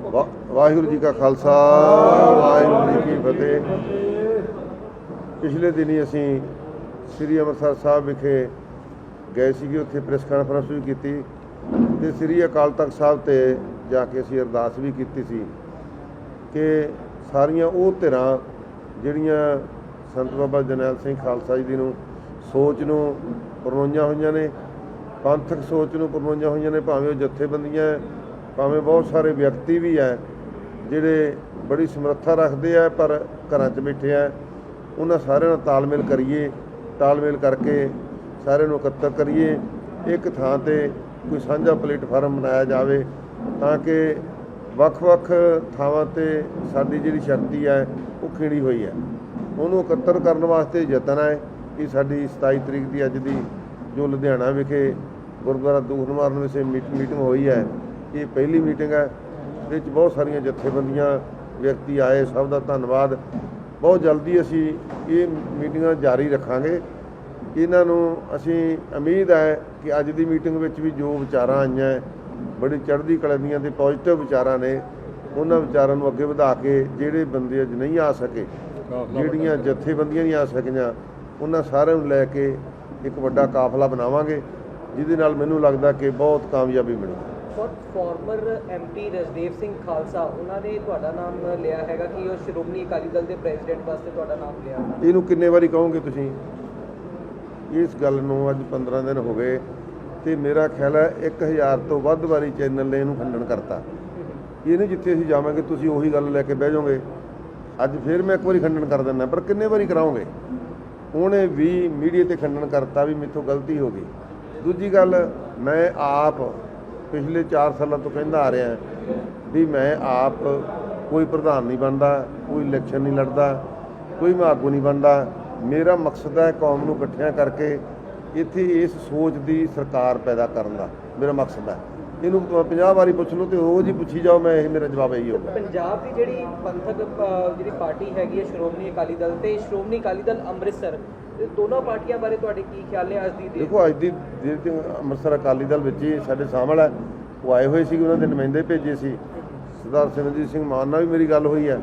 ਵਾ- ਵਾਹਿਗੁਰੂ ਜੀ ਕਾ ਖਾਲਸਾ, ਵਾਹਿਗੁਰੂ ਜੀ ਕੀ ਫਤਿਹ। ਪਿਛਲੇ ਦਿਨੀ ਅਸੀਂ ਸ੍ਰੀ ਅੰਮ੍ਰਿਤਸਰ ਸਾਹਿਬ ਵਿਖੇ ਗਏ ਸੀਗੇ, ਉੱਥੇ ਪ੍ਰੈਸ ਕਾਨਫਰੰਸ ਵੀ ਕੀਤੀ ਤੇ ਸ੍ਰੀ ਅਕਾਲ ਤਖਤ ਸਾਹਿਬ ਤੇ ਜਾ ਕੇ ਅਸੀਂ ਅਰਦਾਸ ਵੀ ਕੀਤੀ ਸੀ ਕਿ ਸਾਰੀਆਂ ਉਹ ਧਿਰਾਂ ਜਿਹੜੀਆਂ ਸੰਤ ਬਾਬਾ ਜਰਨੈਲ ਸਿੰਘ ਖਾਲਸਾ ਜੀ ਦੀ ਨੂੰ ਸੋਚ ਨੂੰ ਪਰੋਈਆਂ ਹੋਈਆਂ ਨੇ, ਪੰਥਕ ਸੋਚ ਨੂੰ ਪਰੋਈਆਂ ਹੋਈਆਂ ਨੇ, ਭਾਵੇਂ ਉਹ ਜਥੇਬੰਦੀਆਂ ਭਾਵੇਂ ਬਹੁਤ ਸਾਰੇ ਵਿਅਕਤੀ ਵੀ ਹੈ ਜਿਹੜੇ ਬੜੀ ਸਮਰੱਥਾ ਰੱਖਦੇ ਆ ਪਰ ਘਰਾਂ 'ਚ ਬੈਠੇ ਆ ਉਹਨਾਂ ਸਾਰਿਆਂ ਨਾਲ ਤਾਲਮੇਲ ਕਰੀਏ, ਤਾਲਮੇਲ ਕਰਕੇ ਸਾਰਿਆਂ ਨੂੰ ਇਕੱਤਰ ਕਰੀਏ, ਇੱਕ ਥਾਂ ਤੇ ਕੋਈ ਸਾਂਝਾ ਪਲੇਟਫਾਰਮ ਬਣਾਇਆ ਜਾਵੇ, ਤਾਂ ਕਿ ਵੱਖ-ਵੱਖ ਥਾਵਾਂ ਤੇ ਸਾਡੀ ਜਿਹੜੀ ਸ਼ਕਤੀ ਹੈ ਉਹ ਖਿੜੀ ਹੋਈ ਹੈ ਉਹਨੂੰ ਇਕੱਤਰ ਕਰਨ ਵਾਸਤੇ ਯਤਨ ਹੈ ਕਿ ਸਾਡੀ 27 ਤਰੀਕ ਦੀ ਅੱਜ ਦੀ ਜੋ ਲੁਧਿਆਣਾ ਵਿਖੇ ਗੁਰਦੁਆਰਾ ਦੂਖਨਮਾਰਨ ਵਿਖੇ ਮੀਟ- ਮੀਟਿੰਗ ਹੋਈ ਹੈ ਇਹ ਪਹਿਲੀ ਮੀਟਿੰਗ ਹੈ, ਵਿੱਚ ਬਹੁਤ ਸਾਰੀਆਂ ਜਥੇਬੰਦੀਆਂ, ਵਿਅਕਤੀ ਆਏ, ਸਭ ਦਾ ਧੰਨਵਾਦ। ਬਹੁਤ ਜਲਦੀ ਅਸੀਂ ਇਹ ਮੀਟਿੰਗਾਂ ਜਾਰੀ ਰੱਖਾਂਗੇ। ਇਹਨਾਂ ਨੂੰ ਅਸੀਂ ਉਮੀਦ ਹੈ ਕਿ ਅੱਜ ਦੀ ਮੀਟਿੰਗ ਵਿੱਚ ਵੀ ਜੋ ਵਿਚਾਰਾਂ ਆਈਆਂ, ਬੜੀ ਚੜ੍ਹਦੀ ਕਲਾ ਦੀਆਂ ਤੇ ਪੋਜ਼ਿਟਿਵ ਵਿਚਾਰਾਂ ਨੇ, ਉਹਨਾਂ ਵਿਚਾਰਾਂ ਨੂੰ ਅੱਗੇ ਵਧਾ ਕੇ ਜਿਹੜੇ ਬੰਦੇ ਅੱਜ ਨਹੀਂ ਆ ਸਕੇ, ਜਿਹੜੀਆਂ ਜਥੇਬੰਦੀਆਂ ਨਹੀਂ ਆ ਸਕੀਆਂ, ਉਹਨਾਂ ਸਾਰਿਆਂ ਨੂੰ ਲੈ ਕੇ ਇੱਕ ਵੱਡਾ ਕਾਫਲਾ ਬਣਾਵਾਂਗੇ, ਜਿਹਦੇ ਨਾਲ ਮੈਨੂੰ ਲੱਗਦਾ ਕਿ ਬਹੁਤ ਕਾਮਯਾਬੀ ਮਿਲੇਗੀ। ਔਰ ਫਾਰਮਰ ਐਮਪੀ ਰਜਦੇਵ ਸਿੰਘ ਖਾਲਸਾ, ਉਹਨਾਂ ਨੇ ਤੁਹਾਡਾ ਨਾਮ ਲਿਆ ਹੈਗਾ ਕਿ ਉਹ ਸ਼੍ਰੋਮਣੀ ਅਕਾਲੀ ਦਲ ਦੇ ਪ੍ਰੈਜ਼ੀਡੈਂਟ ਵਾਸਤੇ ਤੁਹਾਡਾ ਨਾਮ ਲਿਆ ਇਹਨੂੰ ਕਿੰਨੇ ਵਾਰੀ ਕਹੋਗੇ ਤੁਸੀਂ? ਇਸ ਗੱਲ ਨੂੰ ਅੱਜ 15 ਦਿਨ ਹੋ ਗਏ ਤੇ ਮੇਰਾ ਖਿਆਲ ਹੈ 1000 ਤੋਂ ਵੱਧ ਵਾਰੀ ਚੈਨਲ ਨੇ ਇਹਨੂੰ ਖੰਡਨ ਕਰਤਾ। ਇਹ ਜਿੱਥੇ ਅਸੀਂ ਜਾਵਾਂਗੇ, ਤੁਸੀਂ ਉਹੀ ਗੱਲ ਲੈ ਕੇ ਬਹਿ ਜਾਓਗੇ। ਅੱਜ ਫਿਰ ਮੈਂ ਇੱਕ ਵਾਰੀ ਖੰਡਨ ਕਰ ਦਿੰਦਾ, ਪਰ ਕਿੰਨੇ ਵਾਰੀ ਕਰਾਓਗੇ? ਉਹਨੇ ਵੀ ਮੀਡੀਆ ਤੇ ਖੰਡਨ ਕਰਤਾ ਵੀ ਮੇਥੋਂ ਗਲਤੀ ਹੋ ਗਈ। ਦੂਜੀ ਗੱਲ, ਮੈਂ ਆਪ ਪਿਛਲੇ 4 ਸਾਲਾਂ ਤੋਂ ਕਹਿੰਦਾ ਆ ਰਿਹਾ ਵੀ ਮੈਂ ਆਪ ਕੋਈ ਪ੍ਰਧਾਨ ਨਹੀਂ ਬਣਦਾ, ਕੋਈ ਇਲੈਕਸ਼ਨ ਨਹੀਂ ਲੜਦਾ, ਕੋਈ ਮੈਂ ਆਗੂ ਨਹੀਂ ਬਣਦਾ। ਮੇਰਾ ਮਕਸਦ ਹੈ ਕੌਮ ਨੂੰ ਇਕੱਠਿਆਂ ਕਰਕੇ ਇੱਥੇ ਇਸ ਸੋਚ ਦੀ ਸਰਕਾਰ ਪੈਦਾ ਕਰਨ ਦਾ। ਮੇਰਾ ਮਕਸਦ ਹੈ। ਇਹਨੂੰ 50 ਵਾਰੀ ਪੁੱਛ ਲਓ ਤੇ ਰੋਜ਼ ਹੀ ਪੁੱਛੀ ਜਾਓ ਮੈਂ ਇਹ ਮੇਰਾ ਜਵਾਬ ਇਹੀ ਹੋਊਗਾ। ਪੰਜਾਬ ਦੀ ਜਿਹੜੀ ਪੰਥਕ ਜਿਹੜੀ ਪਾਰਟੀ ਹੈਗੀ ਹੈ ਸ਼੍ਰੋਮਣੀ ਅਕਾਲੀ ਦਲ ਤੇ ਸ਼੍ਰੋਮਣੀ ਅਕਾਲੀ ਦਲ ਅੰਮ੍ਰਿਤਸਰ ਇਹ ਦੋਨੋਂ ਪਾਰਟੀਆਂ ਬਾਰੇ ਤੁਹਾਡੇ ਕੀ ਖਿਆਲ ਨੇ ਅੱਜ ਦੀ ਦੇਖੋ ਅੱਜ ਦੀ ਜਿਹੜੇ ਅੰਮ੍ਰਿਤਸਰ ਅਕਾਲੀ ਦਲ ਵਿੱਚ ਹੀ ਸਾਡੇ ਸਾਹਮਣੇ ਹੈ ਉਹ ਆਏ ਹੋਏ ਸੀ ਉਹਨਾਂ ਦੇ ਨੁਮਾਇੰਦੇ ਭੇਜੇ ਸੀ। ਸਰਦਾਰ ਸਿਮਰਜੀਤ ਸਿੰਘ ਮਾਨ ਨਾਲ ਵੀ ਮੇਰੀ ਗੱਲ ਹੋਈ ਹੈ।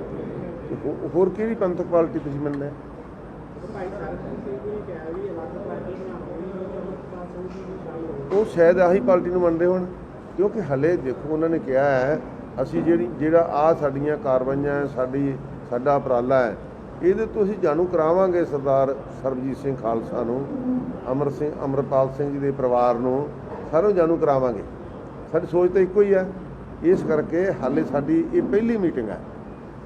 ਹੋਰ ਕਿਹੜੀ ਪੰਥਕ ਪਾਰਟੀ ਤੁਸੀਂ ਮੰਨਦੇ? ਉਹ ਸ਼ਾਇਦ ਆਹੀ ਪਾਰਟੀ ਨੂੰ ਮੰਨਦੇ ਹੋਣ। ਕਿਉਂਕਿ ਹਲੇ ਦੇਖੋ, ਉਹਨਾਂ ਨੇ ਕਿਹਾ ਹੈ, ਅਸੀਂ ਜਿਹੜੀ, ਜਿਹੜਾ ਆ ਸਾਡੀਆਂ ਕਾਰਵਾਈਆਂ ਸਾਡੀ, ਸਾਡਾ ਉਪਰਾਲਾ ਹੈ, ਇਹਦੇ ਤੋਂ ਅਸੀਂ ਜਾਣੂ ਕਰਾਵਾਂਗੇ ਸਰਦਾਰ ਸਰਬਜੀਤ ਸਿੰਘ ਖਾਲਸਾ ਨੂੰ, ਅਮਰ ਸਿੰਘ, ਅਮਰਪਾਲ ਸਿੰਘ ਜੀ ਦੇ ਪਰਿਵਾਰ ਨੂੰ, ਸਾਰਿਆਂ ਨੂੰ ਜਾਣੂ ਕਰਾਵਾਂਗੇ। ਸਾਡੀ ਸੋਚ ਤਾਂ ਇੱਕੋ ਹੀ ਹੈ। ਇਸ ਕਰਕੇ ਹਾਲੇ ਸਾਡੀ ਇਹ ਪਹਿਲੀ ਮੀਟਿੰਗ ਹੈ।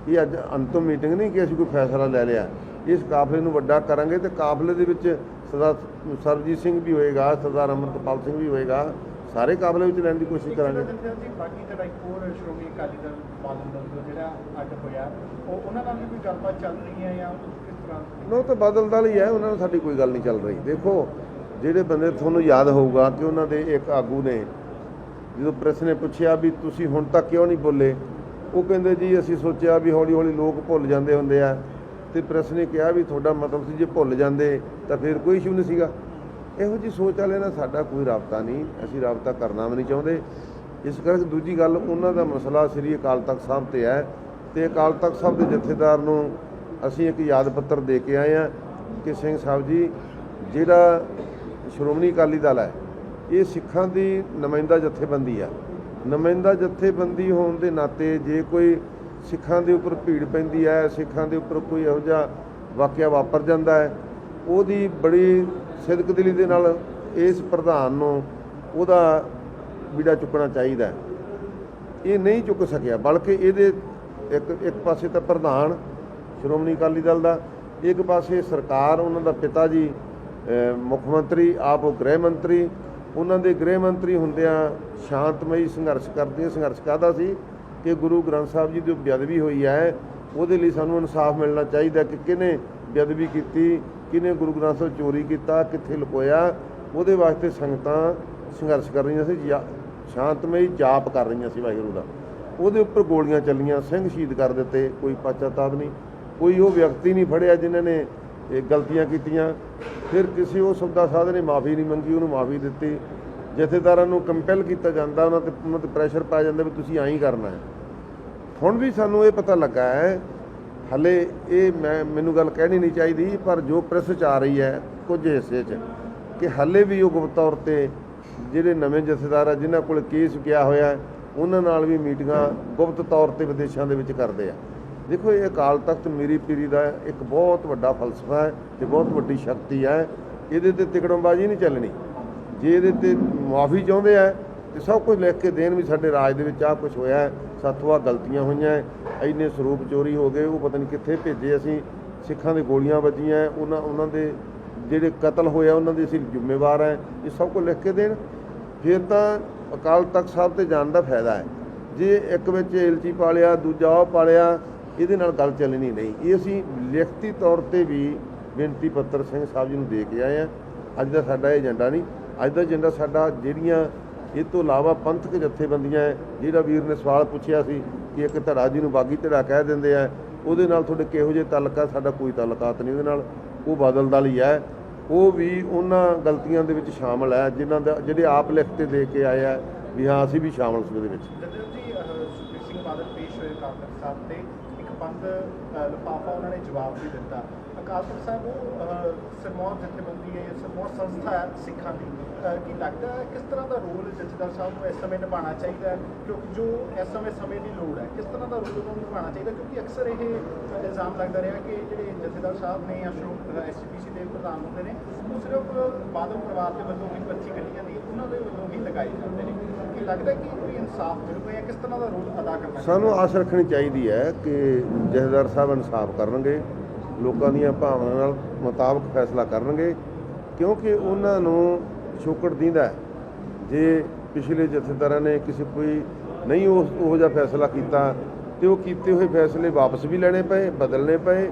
ਇਹ ਅੱਜ ਅੰਤਮ ਮੀਟਿੰਗ ਨਹੀਂ ਕਿ ਅਸੀਂ ਕੋਈ ਫੈਸਲਾ ਲੈ ਲਿਆ। ਇਸ ਕਾਫਲੇ ਨੂੰ ਵੱਡਾ ਕਰਾਂਗੇ ਤੇ ਕਾਫਲੇ ਦੇ ਵਿੱਚ ਸਰਦਾਰ ਸਰਬਜੀਤ ਸਿੰਘ ਵੀ ਹੋਏਗਾ, ਸਰਦਾਰ ਅਮਰਪਾਲ ਸਿੰਘ ਵੀ ਹੋਏਗਾ। ਸਾਰੇ ਕਾਫਲੇ ਵਿੱਚ ਲੈਣ ਦੀ ਕੋਸ਼ਿਸ਼ ਕਰਾਂਗੇ। ਬਾਕੀ ਜਿਹੜਾ ਇੱਕ ਹੋਰ ਸ਼੍ਰੋਮਣੀ ਅਕਾਲੀ ਦਲ ਬਾਦਲ ਦਲ ਜਿਹੜਾ ਅੱਡ ਹੋਇਆ ਉਹ ਉਹਨਾਂ ਨਾਲ ਵੀ ਕੋਈ ਗੱਲਬਾਤ ਚੱਲ ਰਹੀ ਹੈ ਜਾਂ ਕਿਸ ਤਰ੍ਹਾਂ ਨਾ ਉਹ ਤਾਂ ਬਦਲ ਦਲ ਹੀ ਹੈ ਉਹਨਾਂ ਨਾਲ ਸਾਡੀ ਕੋਈ ਗੱਲ ਨਹੀਂ ਚੱਲ ਰਹੀ। ਦੇਖੋ ਜਿਹੜੇ ਬੰਦੇ ਤੁਹਾਨੂੰ ਯਾਦ ਹੋਊਗਾ ਕਿ ਉਹਨਾਂ ਦੇ ਇੱਕ ਆਗੂ ਨੇ ਜਦੋਂ ਪ੍ਰੈਸ ਨੇ ਪੁੱਛਿਆ ਵੀ ਤੁਸੀਂ ਹੁਣ ਤੱਕ ਕਿਉਂ ਨਹੀਂ ਬੋਲੇ ਉਹ ਕਹਿੰਦੇ ਜੀ ਅਸੀਂ ਸੋਚਿਆ ਵੀ ਹੌਲੀ ਹੌਲੀ ਲੋਕ ਭੁੱਲ ਜਾਂਦੇ ਹੁੰਦੇ ਆ। ਤੇ ਪ੍ਰੈਸ ਨੇ ਕਿਹਾ ਵੀ ਤੁਹਾਡਾ ਮਤਲਬ ਸੀ ਜੇ ਭੁੱਲ ਜਾਂਦੇ ਤਾਂ ਫਿਰ ਕੋਈ ਇਸ਼ੂ ਨਹੀਂ ਸੀਗਾ। ਇਹੋ ਜੀ ਸੋਚ ਵਾਲੇ ਨਾਲ ਸਾਡਾ ਕੋਈ ਰਾਬਤਾ ਨਹੀਂ, ਅਸੀਂ ਰਾਬਤਾ ਕਰਨਾ ਵੀ ਨਹੀਂ ਚਾਹੁੰਦੇ। ਇਸ ਕਰਕੇ ਦੂਜੀ ਗੱਲ, ਉਹਨਾਂ ਦਾ ਮਸਲਾ ਸ੍ਰੀ ਅਕਾਲ ਤਖਤ ਸਾਹਿਬ ਤੇ ਹੈ ਤੇ ਅਕਾਲ ਤਖਤ ਸਾਹਿਬ ਦੇ ਜਥੇਦਾਰ ਨੂੰ ਅਸੀਂ ਇੱਕ ਯਾਦ ਪੱਤਰ ਦੇ ਕੇ ਆਏ ਹਾਂ ਕਿ ਸਿੰਘ ਸਾਹਿਬ ਜੀ, ਜਿਹੜਾ ਸ਼੍ਰੋਮਣੀ ਅਕਾਲੀ ਦਲ ਹੈ, ਇਹ ਸਿੱਖਾਂ ਦੀ ਨੁਮਾਇੰਦਾ ਜਥੇਬੰਦੀ ਆ। ਨੁਮਾਇੰਦਾ ਜਥੇਬੰਦੀ ਹੋਣ ਦੇ ਨਾਤੇ ਜੇ ਕੋਈ ਸਿੱਖਾਂ ਦੇ ਉੱਪਰ ਭੀੜ ਪੈਂਦੀ ਹੈ, ਸਿੱਖਾਂ ਦੇ ਉੱਪਰ ਕੋਈ ਇਹੋ ਜਿਹਾ ਵਾਕਿਆ ਵਾਪਰ ਜਾਂਦਾ ਹੈ, ਉਹਦੀ ਬੜੀ ਸਿਦਕਦਿਲੀ ਦੇ ਨਾਲ ਇਸ ਪ੍ਰਧਾਨ ਨੂੰ ਉਹਦਾ ਬੀੜਾ ਚੁੱਕਣਾ ਚਾਹੀਦਾ ਇਹ ਨਹੀਂ ਚੁੱਕ ਸਕਿਆ, ਬਲਕਿ ਇਹਦੇ ਇੱਕ ਇੱਕ ਪਾਸੇ ਤਾਂ ਪ੍ਰਧਾਨ ਸ਼੍ਰੋਮਣੀ ਅਕਾਲੀ ਦਲ ਦਾ, ਇੱਕ ਪਾਸੇ ਸਰਕਾਰ, ਉਹਨਾਂ ਦਾ ਪਿਤਾ ਜੀ ਮੁੱਖ ਮੰਤਰੀ, ਆਪ ਉਹ ਗ੍ਰਹਿ ਮੰਤਰੀ, ਉਹਨਾਂ ਦੇ ਗ੍ਰਹਿ ਮੰਤਰੀ ਹੁੰਦਿਆਂ ਸ਼ਾਂਤਮਈ ਸੰਘਰਸ਼ ਕਰਦੇ, ਸੰਘਰਸ਼ ਕਾਹਦਾ ਸੀ ਕਿ ਗੁਰੂ ਗ੍ਰੰਥ ਸਾਹਿਬ ਜੀ ਦੀ ਬੇਅਦਬੀ ਹੋਈ ਹੈ। ਉਹਦੇ ਲਈ ਸਾਨੂੰ ਇਨਸਾਫ ਮਿਲਣਾ ਚਾਹੀਦਾ ਕਿ ਕਿਹਨੇ ਬੇਅਦਬੀ ਕੀਤੀ, ਕਿਹਨੇ ਗੁਰੂ ਗ੍ਰੰਥ ਸਾਹਿਬ ਚੋਰੀ ਕੀਤਾ, ਕਿੱਥੇ ਲੁਕੋਇਆ, ਉਹਦੇ ਵਾਸਤੇ ਸੰਗਤਾਂ ਸੰਘਰਸ਼ ਕਰ ਰਹੀਆਂ ਸੀ, ਜਾ- ਸ਼ਾਂਤਮਈ ਜਾਪ ਕਰ ਰਹੀਆਂ ਸੀ ਵਾਹਿਗੁਰੂ ਦਾ। ਉਹਦੇ ਉੱਪਰ ਗੋਲੀਆਂ ਚੱਲੀਆਂ, ਸਿੰਘ ਸ਼ਹੀਦ ਕਰ ਦਿੱਤੇ, ਕੋਈ ਪਛਤਾਵਾ ਨਹੀਂ, ਕੋਈ ਉਹ ਵਿਅਕਤੀ ਨਹੀਂ ਫੜਿਆ ਜਿਨ੍ਹਾਂ ਨੇ ਇਹ ਗਲਤੀਆਂ ਕੀਤੀਆਂ। ਫਿਰ ਕਿਸੇ ਉਹ ਸਬਦਾ ਸਾਧ ਨੇ ਮਾਫੀ ਨਹੀਂ ਮੰਗੀ, ਉਹਨੂੰ ਮਾਫੀ ਦਿੱਤੀ। ਜਥੇਦਾਰਾਂ ਨੂੰ ਕੰਪੈਲ ਕੀਤਾ ਜਾਂਦਾ, ਉਹਨਾਂ ਤੇ ਉਹਨਾਂ ਤੇ ਪ੍ਰੈਸ਼ਰ ਪਾਇਆ ਜਾਂਦਾ ਵੀ ਤੁਸੀਂ ਐਂ ਹੀ ਕਰਨਾ ਹੈ। ਹੁਣ ਵੀ ਸਾਨੂੰ ਇਹ ਪਤਾ ਲੱਗਾ ਹੈ ਹਲੇ ਇਹ ਮੈਂ, ਮੈਨੂੰ ਗੱਲ ਕਹਿਣੀ ਨਹੀਂ ਚਾਹੀਦੀ, ਪਰ ਜੋ ਪ੍ਰੈਸ ਚ ਆ ਰਹੀ ਹੈ ਕੁਝ ਹਿੱਸੇ 'ਚ, ਕਿ ਹਲੇ ਵੀ ਉਹ ਗੁਪਤ ਤੌਰ ਤੇ ਜਿਹੜੇ ਨਵੇਂ ਜਥੇਦਾਰ ਆ, ਜਿਨ੍ਹਾਂ ਕੋਲ ਕੇਸ ਗਿਆ ਹੋਇਆ, ਉਹਨਾਂ ਨਾਲ ਵੀ ਮੀਟਿੰਗਾਂ ਗੁਪਤ ਤੌਰ ਤੇ ਵਿਦੇਸ਼ਾਂ ਦੇ ਵਿੱਚ ਕਰਦੇ ਆ। ਦੇਖੋ, ਇਹ ਅਕਾਲ ਤਖਤ ਮੇਰੀ ਪੀਰੀ ਦਾ ਇੱਕ ਬਹੁਤ ਵੱਡਾ ਫਲਸਫਾ ਹੈ ਤੇ ਬਹੁਤ ਵੱਡੀ ਸ਼ਕਤੀ ਹੈ। ਇਹਦੇ ਤੇ ਤਿਕੜਮਬਾਜ਼ੀ ਨਹੀਂ ਚੱਲਣੀ। ਜੇ ਇਹਦੇ ਤੇ ਮੁਆਫੀ ਚਾਹੁੰਦੇ ਆ, ਤੇ ਸਭ ਕੁਝ ਲਿਖ ਕੇ ਦੇਣ ਵੀ ਸਾਡੇ ਰਾਜ ਦੇ ਵਿੱਚ ਆਹ ਕੁਝ ਹੋਇਆ ਸਾਥੋਂ ਆਹ ਗਲਤੀਆਂ ਹੋਈਆਂ ਹੈ, ਇੰਨੇ ਸਰੂਪ ਚੋਰੀ ਹੋ ਗਏ ਉਹ ਪਤਾ ਨਹੀਂ ਕਿੱਥੇ ਭੇਜੇ ਅਸੀਂ ਸਿੱਖਾਂ ਦੇ ਗੋਲੀਆਂ ਵੱਜੀਆਂ ਉਹਨਾਂ ਉਹਨਾਂ ਦੇ ਜਿਹੜੇ ਕਤਲ ਹੋਇਆ ਉਹਨਾਂ ਦੇ ਅਸੀਂ ਜ਼ਿੰਮੇਵਾਰ ਹੈ ਇਹ ਸਭ ਕੁਝ ਲਿਖ ਕੇ ਦੇਣ। ਫਿਰ ਤਾਂ ਅਕਾਲ ਤਖਤ ਸਾਹਿਬ ਤੇ ਜਾਣ ਦਾ ਫਾਇਦਾ ਹੈ। ਜੇ ਇੱਕ ਵਿੱਚ ਇਲਚੀ ਪਾਲਿਆ ਦੂਜਾ ਉਹ ਪਾਲਿਆ ਇਹਦੇ ਨਾਲ ਗੱਲ ਚੱਲਣੀ ਨਹੀਂ। ਇਹ ਅਸੀਂ ਲਿਖਤੀ ਤੌਰ ਤੇ ਵੀ ਬੇਨਤੀ ਪੱਤਰ ਸਿੰਘ ਸਾਹਿਬ ਜੀ ਨੂੰ ਦੇ ਕੇ ਆਏ ਆ ਅੱਜ ਦਾ ਸਾਡਾ ਇਹ ਏਜੰਡਾ ਨਹੀਂ। ਅੱਜ ਦਾ ਏਜੰਡਾ ਸਾਡਾ ਜਿਹੜੀਆਂ ਇਹ ਤੋਂ ਇਲਾਵਾ ਪੰਥਕ ਜਥੇਬੰਦੀਆਂ ਜਿਹੜਾ ਵੀਰ ਨੇ ਸਵਾਲ ਪੁੱਛਿਆ ਸੀ ਕਿ ਇੱਕ ਧੜਾ ਜੀ ਨੂੰ ਬਾਗੀ ਧੜਾ ਕਹਿ ਦਿੰਦੇ ਆ, ਉਹਦੇ ਨਾਲ ਤੁਹਾਡੇ ਕਿਹੋ ਜਿਹੇ ਤਾਲੁਕਾ ਸਾਡਾ ਕੋਈ ਤਾਲੁਕਾਤ ਨਹੀਂ ਉਹਦੇ ਨਾਲ। ਉਹ ਬਦਲ ਦਲ ਹੀ ਹੈ। ਉਹ ਵੀ ਉਹਨਾਂ ਗਲਤੀਆਂ ਦੇ ਵਿੱਚ ਸ਼ਾਮਲ ਹੈ, ਜਿਨ੍ਹਾਂ ਦਾ ਜਿਹੜੇ ਆਪ ਲਿਖ 'ਤੇ ਦੇ ਕੇ ਆਏ ਆ ਵੀ ਹਾਂ, ਅਸੀਂ ਵੀ ਸ਼ਾਮਲ ਸੀ ਉਹਦੇ ਵਿੱਚ। ਜਦੋਂ ਜੀ ਸੁਖਬੀਰ ਸਿੰਘ ਬਾਦਲ ਪੇਸ਼ ਹੋਏ ਅਕਾਲ ਸਾਹਿਬ ਤੇ। ਬੰਦ ਅਹ, ਉਹਨਾਂ ਨੇ ਜਵਾਬ ਵੀ ਦਿੱਤਾ। ਅਕਾਲ ਤਖਤ ਸਾਹਿਬ ਉਹ ਅਹ, ਸਿਰਮੌਰ ਜਥੇਬੰਦੀ ਹੈ ਸਿਰਮੌਰ ਸੰਸਥਾ ਹੈ ਸਿੱਖਾਂ ਦੀ। ਕੀ ਲੱਗਦਾ ਹੈ ਕਿਸ ਤਰ੍ਹਾਂ ਦਾ ਰੋਲ ਜਥੇਦਾਰ ਸਾਹਿਬ ਨੂੰ ਇਸ ਸਮੇਂ ਨਿਭਾਉਣਾ ਚਾਹੀਦਾ ਕਿਉਂਕਿ ਜੋ ਇਸ ਸਮੇਂ ਸਮੇਂ ਦੀ ਲੋੜ ਹੈ ਕਿਸ ਤਰ੍ਹਾਂ ਦਾ ਰੋਲ ਉਹਨਾਂ ਨੂੰ ਨਿਭਾਉਣਾ ਚਾਹੀਦਾ? ਕਿਉਂਕਿ ਅਕਸਰ ਇਹ ਇਲਜ਼ਾਮ ਲੱਗਦਾ ਰਿਹਾ ਕਿ ਜਿਹੜੇ ਜਥੇਦਾਰ ਸਾਹਿਬ ਨੇ ਜਾਂ ਸ਼੍ਰੋਮਣੀ ਐਸਜੀਪੀਸੀ ਦੇ ਪ੍ਰਧਾਨ ਹੁੰਦੇ ਨੇ ਉਹ ਸਿਰਫ ਬਾਦਲ ਪਰਿਵਾਰ ਦੇ ਵੱਲੋਂ ਹੀ ਪਰਚੀ ਕੱਢੀ ਜਾਂਦੀ ਹੈ ਉਹਨਾਂ ਦੇ ਵੱਲੋਂ ਹੀ ਲਗਾਏ ਜਾਂਦੇ ਨੇ। ਕੀ ਲੱਗਦਾ ਕਿ ਕੋਈ ਇਨਸਾਫ ਮਿਲੂਗਾ ਜਾਂ ਕਿਸ ਤਰ੍ਹਾਂ ਦਾ ਰੋਲ ਅਦਾ ਕਰਨਾ ਸਾਨੂੰ ਆਸ ਰੱਖਣੀ ਚਾਹੀਦੀ ਹੈ ਕਿ ਜਥੇਦਾਰ ਸਾਹਿਬ ਇਨਸਾਫ ਕਰਨਗੇ, ਲੋਕਾਂ ਦੀਆਂ ਭਾਵਨਾਵਾਂ ਨਾਲ ਮੁਤਾਬਕ ਫੈਸਲਾ ਕਰਨਗੇ, ਕਿਉਂਕਿ ਉਹਨਾਂ ਨੂੰ ਛੋਕੜ ਦਿੰਦਾ ਜੇ ਪਿਛਲੇ ਜਥੇਦਾਰਾਂ ਨੇ ਕਿਸੇ ਕੋਈ ਨਹੀਂ ਉਸ ਉਹੋ ਜਿਹਾ ਫੈਸਲਾ ਕੀਤਾ, ਤੇ ਉਹ ਕੀਤੇ ਹੋਏ ਫੈਸਲੇ ਵਾਪਸ ਵੀ ਲੈਣੇ ਪਏ, ਬਦਲਣੇ ਪਏ,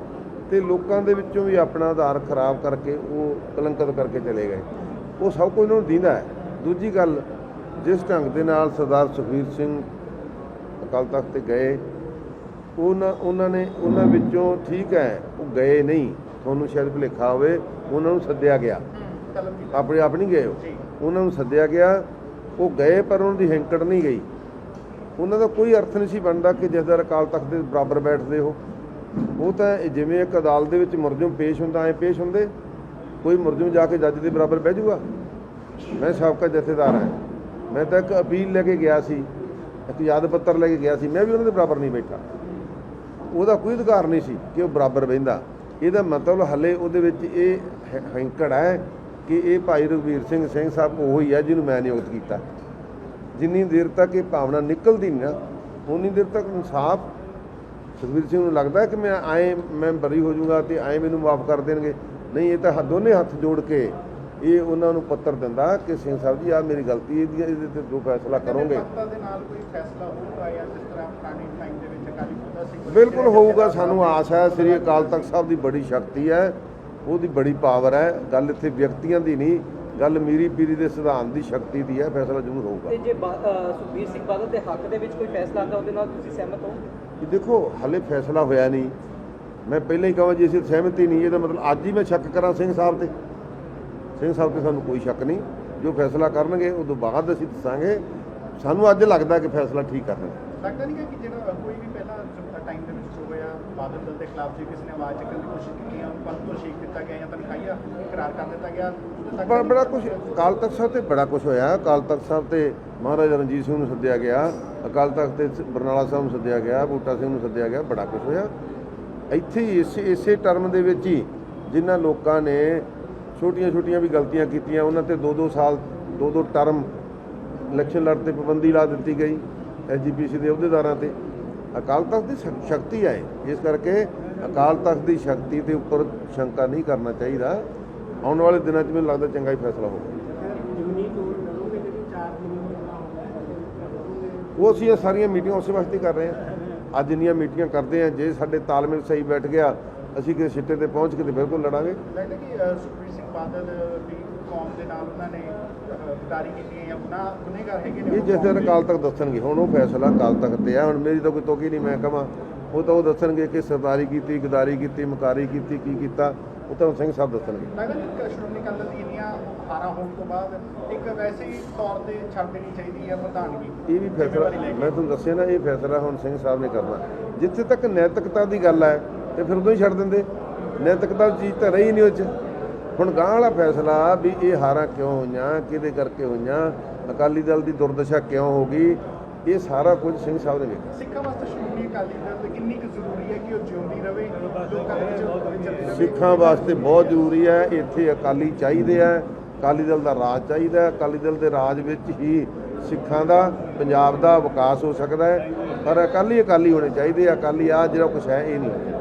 ਤੇ ਲੋਕਾਂ ਦੇ ਵਿੱਚੋਂ ਵੀ ਆਪਣਾ ਆਧਾਰ ਖਰਾਬ ਕਰਕੇ ਉਹ ਕਲੰਕਿਤ ਕਰਕੇ ਚਲੇ ਗਏ। ਉਹ ਸਭ ਕੁਝ ਉਹਨਾਂ ਨੂੰ ਦਿੰਦਾ ਹੈ। ਦੂਜੀ ਗੱਲ, ਜਿਸ ਢੰਗ ਦੇ ਨਾਲ ਸਰਦਾਰ ਸੁਖਬੀਰ ਸਿੰਘ ਅਕਾਲ ਤਖਤ ਤੇ ਗਏ ਉਹਨਾਂ ਉਹਨਾਂ ਨੇ ਉਹਨਾਂ ਵਿੱਚੋਂ ਠੀਕ ਹੈ ਉਹ ਗਏ ਨਹੀਂ। ਤੁਹਾਨੂੰ ਸ਼ਾਇਦ ਭੁਲੇਖਾ ਹੋਵੇ ਉਹਨਾਂ ਨੂੰ ਸੱਦਿਆ ਗਿਆ। ਆਪਣੇ ਆਪ ਨਹੀਂ ਗਏ ਉਹ। ਉਹਨਾਂ ਨੂੰ ਸੱਦਿਆ ਗਿਆ। ਉਹ ਗਏ ਪਰ ਉਹਨਾਂ ਦੀ ਹੈਂਕੜ ਨਹੀਂ ਗਈ। ਉਹਨਾਂ ਦਾ ਕੋਈ ਅਰਥ ਨਹੀਂ ਸੀ ਬਣਦਾ ਕਿ ਜਥੇਦਾਰ ਅਕਾਲ ਤਖਤ ਦੇ ਬਰਾਬਰ ਬੈਠਦੇ ਹੋ ਉਹ ਤਾਂ ਜਿਵੇਂ ਇੱਕ ਅਦਾਲਤ ਦੇ ਵਿੱਚ ਮੁਰਜਮ ਪੇਸ਼ ਹੁੰਦਾ ਐ ਪੇਸ਼ ਹੁੰਦੇ। ਕੋਈ ਮੁਰਜਮ ਜਾ ਕੇ ਜੱਜ ਦੇ ਬਰਾਬਰ ਬਹਿ ਜਾਊਗਾ ਮੈਂ ਸਾਬਕਾ ਜਥੇਦਾਰ ਹਾਂ। ਮੈਂ ਤਾਂ ਇੱਕ ਅਪੀਲ ਲੈ ਕੇ ਗਿਆ ਸੀ ਇੱਕ ਯਾਦ ਪੱਤਰ ਲੈ ਕੇ ਗਿਆ ਸੀ। ਮੈਂ ਵੀ ਉਹਨਾਂ ਦੇ ਬਰਾਬਰ ਨਹੀਂ ਬੈਠਾ। ਉਹਦਾ ਕੋਈ ਅਧਿਕਾਰ ਨਹੀਂ ਸੀ ਕਿ ਉਹ ਬਰਾਬਰ ਬਹਿੰਦਾ। ਇਹਦਾ ਮਤਲਬ ਹੱਲੇ ਉਹਦੇ ਵਿੱਚ ਇਹ ਹੈਂਕੜ ਹੈ ਕਿ ਇਹ ਭਾਈ ਰਘਵੀਰ ਸਿੰਘ ਸਿੰਘ ਸਾਹਿਬ ਉਹ ਹੀ ਹੈ ਜਿਹਨੂੰ ਮੈਂ ਨਿਯੁਕਤ ਕੀਤਾ। ਜਿੰਨੀ ਦੇਰ ਤੱਕ ਇਹ ਭਾਵਨਾ ਨਿਕਲਦੀ ਨਹੀਂ ਨਾ ਉਨੀ ਦੇਰ ਤੱਕ ਇਨਸਾਫ ਸੁਖਬੀਰ ਸਿੰਘ ਨੂੰ ਲੱਗਦਾ ਕਿ ਮੈਂ ਆਏ ਮੈਂ ਬਰੀ ਹੋ ਜਾਊਂਗਾ ਤੇ ਆਏ ਮੈਨੂੰ ਮਾਫ ਕਰ ਦੇਣਗੇ। ਨਹੀਂ, ਇਹ ਤਾਂ ਦੋਨੇ ਹੱਥ ਜੋੜ ਕੇ ਇਹ ਉਹਨਾਂ ਨੂੰ ਪੱਤਰ ਦਿੰਦਾ ਕਿ ਸਿੰਘ ਸਾਹਿਬ ਜੀ ਆ ਮੇਰੀ ਗਲਤੀ ਹੈ ਇਹਦੇ ਤੇ ਜੋ ਫੈਸਲਾ ਕਰੋਗੇ। ਸੱਤਾ ਦੇ ਨਾਲ ਕੋਈ ਫੈਸਲਾ ਹੋਊਗਾ ਜਾਂ ਜਿਸ ਤਰ੍ਹਾਂ ਪੁਰਾਣੀ ਟਾਈਮ ਦੇ ਵਿੱਚ ਅਕਾਲੀ ਫੂਲਾ ਸੀ ਬਿਲਕੁਲ ਹੋਊਗਾ ਸਾਨੂੰ ਆਸ ਹੈ ਸ੍ਰੀ ਅਕਾਲ ਤਖਤ ਸਾਹਿਬ ਦੀ ਬੜੀ ਸ਼ਕਤੀ ਹੈ ਉਹਦੀ ਬੜੀ ਪਾਵਰ ਹੈ ਗੱਲ ਇੱਥੇ ਵਿਅਕਤੀਆਂ ਦੀ ਨਹੀਂ ਗੱਲ ਮੀਰੀ ਪੀਰੀ ਦੇ ਸਿਧਾਂਤ ਦੀ ਸ਼ਕਤੀ ਦੀ ਹੈ ਫੈਸਲਾ ਜ਼ਰੂਰ ਹੋਊਗਾ। ਤੇ ਜੇ ਸੁਖਬੀਰ ਸਿੰਘ ਬਾਦਲ ਦੇ ਹੱਕ ਦੇ ਵਿੱਚ ਕੋਈ ਫੈਸਲਾ ਆਉਂਦਾ ਉਹਦੇ ਨਾਲ ਤੁਸੀਂ ਸਹਿਮਤ ਹੋ? ਇਹ ਦੇਖੋ ਹਲੇ ਫੈਸਲਾ ਹੋਇਆ ਨਹੀਂ। ਮੈਂ ਪਹਿਲਾਂ ਹੀ ਕਹਾਂ ਜੀ ਅਸੀਂ ਸਹਿਮਤੀ ਨਹੀਂ ਇਹਦਾ ਮਤਲਬ ਅੱਜ ਹੀ ਮੈਂ ਸ਼ੱਕ ਕਰਾਂ ਸਿੰਘ ਸਾਹਿਬ ਤੇ। ਸਿੰਘ ਸਾਹਿਬ ਤੇ ਸਾਨੂੰ ਕੋਈ ਸ਼ੱਕ ਨਹੀਂ। ਜੋ ਫੈਸਲਾ ਕਰਨਗੇ ਉਦੋਂ ਬਾਅਦ ਅਸੀਂ ਦੱਸਾਂਗੇ। ਸਾਨੂੰ ਅੱਜ ਲੱਗਦਾ ਕਿ ਫੈਸਲਾ ਠੀਕ ਕਰਨਗੇ। ਲੱਗਦਾ ਨਹੀਂ ਕਿ ਜਿਹੜਾ ਕੋਈ ਵੀ ਪਹਿਲਾਂ ਟਾਈਮ ਦੇ ਵਿੱਚ ਹੋਇਆ ਬਾਦਲ ਦਲ ਦੇ ਖਿਲਾਫ ਜੇ ਕਿਸੇ ਨੇ ਆਵਾਜ਼ ਚੱਕਣ ਦੀ ਕੋਸ਼ਿਸ਼ ਕੀਤੀ ਜਾਂ ਪਦ ਤੋਂ ਸ਼ੇਕ ਦਿੱਤਾ ਗਿਆ ਜਾਂ ਤਨਖਾਹੀਆ ਇਕਰਾਰ ਕਰ ਦਿੱਤਾ ਗਿਆ ਬੜਾ ਬੜਾ ਕੁਝ ਅਕਾਲ ਤਖਤ ਸਾਹਿਬ ਤੇ ਬੜਾ ਕੁਝ ਹੋਇਆ। ਅਕਾਲ ਤਖਤ ਸਾਹਿਬ ਤੇ ਮਹਾਰਾਜਾ ਰਣਜੀਤ ਸਿੰਘ ਨੂੰ ਸੱਦਿਆ ਗਿਆ। ਅਕਾਲ ਤਖਤ ਤੇ ਬਰਨਾਲਾ ਸਾਹਿਬ ਨੂੰ ਸੱਦਿਆ ਗਿਆ। ਬੂਟਾ ਸਿੰਘ ਨੂੰ ਸੱਦਿਆ ਗਿਆ। ਬੜਾ ਕੁਝ ਹੋਇਆ। ਇੱਥੇ ਹੀ ਇਸੇ ਇਸੇ ਟਰਮ ਦੇ ਵਿੱਚ ਹੀ ਜਿਨ੍ਹਾਂ ਲੋਕਾਂ ਨੇ ਛੋਟੀਆਂ ਛੋਟੀਆਂ ਵੀ ਗਲਤੀਆਂ ਕੀਤੀਆਂ ਉਹਨਾਂ ਤੇ 2-2 ਸਾਲ 2-2 ਟਰਮ ਇਲੈਕਸ਼ਨ ਲੜਨ ਤੇ ਪਾਬੰਦੀ ਲਾ ਦਿੱਤੀ ਗਈ ਐਸਜੀਪੀਸੀ ਦੇ ਅਹੁਦੇਦਾਰਾਂ ਤੇ। ਅਕਾਲ ਤਖਤ ਦੀ ਸ਼ਕ- ਸ਼ਕਤੀ ਇਹ। ਇਸ ਕਰਕੇ ਅਕਾਲ ਤਖਤ ਦੀ ਸ਼ਕਤੀ ਦੇ ਉੱਪਰ ਸ਼ੰਕਾ ਨਹੀਂ ਕਰਨਾ ਚਾਹੀਦਾ। ਆਉਣ ਵਾਲੇ ਦਿਨਾਂ 'ਚ ਮੈਨੂੰ ਲੱਗਦਾ ਚੰਗਾ ਹੀ ਫੈਸਲਾ ਹੋਊਗਾ। ਉਹ ਅਸੀਂ ਇਹ ਸਾਰੀਆਂ ਮੀਟਿੰਗਾਂ ਉਸੇ ਵਾਸਤੇ ਕਰ ਰਹੇ ਹਾਂ। ਅੱਜ ਇੰਨੀਆਂ ਮੀਟਿੰਗਾਂ ਕਰਦੇ ਹਾਂ ਜੇ ਸਾਡੇ ਤਾਲਮੇਲ ਸਹੀ ਬੈਠ ਗਿਆ ਅਸੀਂ ਕਿਸੇ ਸਿੱਟੇ ਤੇ ਪਹੁੰਚ ਕੇ ਤੇ ਬਿਲਕੁਲ ਲੜਾਂਗੇ। ਲੱਗਦਾ ਕਿ ਸੁਖਬੀਰ ਸਿੰਘ ਬਾਦਲ ਵੀ ਕੌਮ ਦੇ ਨਾਲ ਉਹਨਾਂ ਨੇ ਗਦਾਰੀ ਕੀਤੀ ਹੈ ਜਾਂ ਗੁਨਾਹ ਗੁਨੇਗਾਰ ਹੈਗੇ ਨੇ ਇਹ ਜਿਸ ਦਿਨ ਅਕਾਲ ਤਖਤ ਦੱਸਣਗੇ ਹੁਣ ਉਹ ਫੈਸਲਾ ਅਕਾਲ ਤਖਤ ਤੇ ਆ ਹੁਣ ਮੇਰੀ ਤਾਂ ਕੋਈ ਤੋਕੀ ਨਹੀਂ ਮੈਂ ਕਹਾਂ ਉਹ ਤਾਂ ਉਹ ਦੱਸਣਗੇ ਕਿ ਸਰਦਾਰੀ ਕੀਤੀ ਗਦਾਰੀ ਕੀਤੀ ਮਕਾਰੀ ਕੀਤੀ ਕੀ ਕੀਤਾ ਉਹ ਤੁਹਾਨੂੰ ਸਿੰਘ ਸਾਹਿਬ ਦੱਸਣਗੇ। ਕਿ ਸ਼੍ਰੋਮਣੀ ਅਕਾਲੀ ਦਲ ਦੀ ਇੰਨੀਆਂ ਹਾਰਾਂ ਹੋਣ ਤੋਂ ਬਾਅਦ ਇੱਕ ਵੈਸੇ ਹੀ ਤੌਰ ਤੇ ਛੱਡ ਦੇਣੀ ਚਾਹੀਦੀ ਹੈ ਪ੍ਰਧਾਨਗੀ। ਇਹ ਵੀ ਫੈਸਲਾ। ਮੈਂ ਤੁਹਾਨੂੰ ਦੱਸਿਆ ਨਾ ਇਹ ਫੈਸਲਾ ਹੁਣ ਸਿੰਘ ਸਾਹਿਬ ਨੇ ਕਰਨਾ। ਜਿੱਥੇ ਤੱਕ ਨੈਤਿਕਤਾ ਦੀ ਗੱਲ ਹੈ ਤੇ ਫਿਰ ਉਦੋਂ ਹੀ ਛੱਡ ਦਿੰਦੇ। ਨੈਤਿਕਤਾ ਦੀ ਚੀਜ਼ ਤਾਂ ਰਹੀ ਨਹੀਂ ਉਹ 'ਚ। ਹੁਣ ਗਾਂ ਵਾਲਾ ਫੈਸਲਾ ਵੀ ਇਹ ਹਾਰਾਂ ਕਿਉਂ ਹੋਈਆਂ ਕਿਹਦੇ ਕਰਕੇ ਹੋਈਆਂ ਅਕਾਲੀ ਦਲ ਦੀ ਦੁਰਦਸ਼ਾ ਕਿਉਂ ਹੋ ਗਈ ਇਹ ਸਾਰਾ ਕੁਝ ਸਿੰਘ ਸਾਹਿਬ ਨੇ ਵੇਖਿਆ। ਸਿੱਖਾਂ ਵਾਸਤੇ ਸ਼੍ਰੋਮਣੀ ਅਕਾਲੀ ਦਲ ਕਿੰਨੀ ਕੁ ਜ਼ਰੂਰੀ ਹੈ ਕਿ ਉਹ ਜਿਉਂਦੀ ਰਵੇ ਲੋਕਾਂ ਦੇ ਵਿੱਚ ਸਿੱਖਾਂ ਵਾਸਤੇ ਬਹੁਤ ਜ਼ਰੂਰੀ ਹੈ ਇੱਥੇ ਅਕਾਲੀ ਚਾਹੀਦੇ ਆ ਅਕਾਲੀ ਦਲ ਦਾ ਰਾਜ ਚਾਹੀਦਾ ਹੈ ਅਕਾਲੀ ਦਲ ਦੇ ਰਾਜ ਵਿੱਚ ਹੀ ਸਿੱਖਾਂ ਦਾ ਪੰਜਾਬ ਦਾ ਵਿਕਾਸ ਹੋ ਸਕਦਾ ਹੈ ਪਰ ਅਕਾਲੀ ਅਕਾਲੀ ਹੋਣੇ ਚਾਹੀਦੇ ਆ ਅਕਾਲੀ ਆ ਜਿਹੜਾ ਕੁਛ ਹੈ ਇਹ ਨਹੀਂ